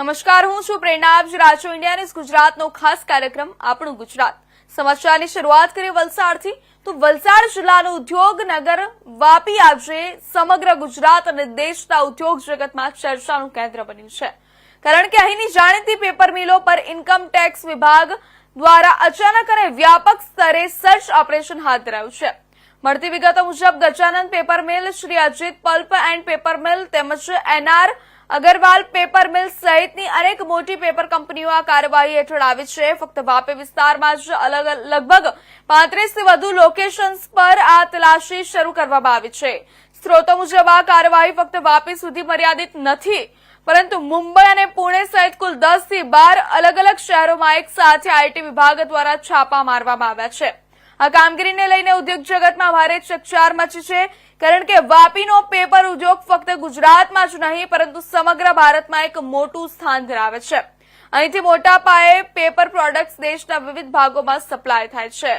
નમસ્કાર, હું છું પ્રેરણા. આપ રાજો ઇન્ડિયા ગુજરાતનો ખાસ કાર્યક્રમ આપણું ગુજરાત. સમાચારની શરૂઆત કરીએ વલસાડથી. તો વલસાડ જિલ્લાનું ઉદ્યોગનગર વાપી આજે સમગ્ર ગુજરાત અને દેશના ઉદ્યોગ જગતમાં ચર્ચાનું કેન્દ્ર બન્યું છે. કારણ કે અહીંની જાણીતી પેપર મિલો પર ઇન્કમ ટેક્સ વિભાગ દ્વારા અચાનક અને વ્યાપક સ્તરે સર્ચ ઓપરેશન હાથ ધરાયું છે. મળતી વિગતો મુજબ, Gajanand paper mill, Shri Ajit pulp and paper mill તેમજ એનઆર અગરવાલ પેપર મિલ સહિતની અનેક મોટી પેપર કંપનીઓ આ કાર્યવાહી હેઠળ આવી છે. ફક્ત વાપી વિસ્તારમાં જ અલગ લગભગ પાંત્રીસથી વધુ લોકેશન્સ પર આ તલાશી શરૂ કરવામાં આવી છે. સ્ત્રોતો મુજબ આ કાર્યવાહી ફક્ત વાપી સુધી મર્યાદિત નથી, પરંતુ મુંબઈ અને પુણે સહિત કુલ દસથી બાર અલગ અલગ શહેરોમાં એક સાથે આઈટી વિભાગ દ્વારા છાપા મારવામાં આવ્યા છે. આ કામગીરીને લઈને ઉદ્યોગ જગતમાં ભારે ચકચાર મચી છે, કારણ કે વાપીનો પેપર ગુજરાતમાં જ નહીં, પરંતુ સમગ્ર ભારતમાં એક મોટું સ્થાન ધરાવે છે. અહીંથી મોટા પાયે પેપર પ્રોડક્ટ્સ દેશના વિવિધ ભાગોમાં સપ્લાય થાય છે.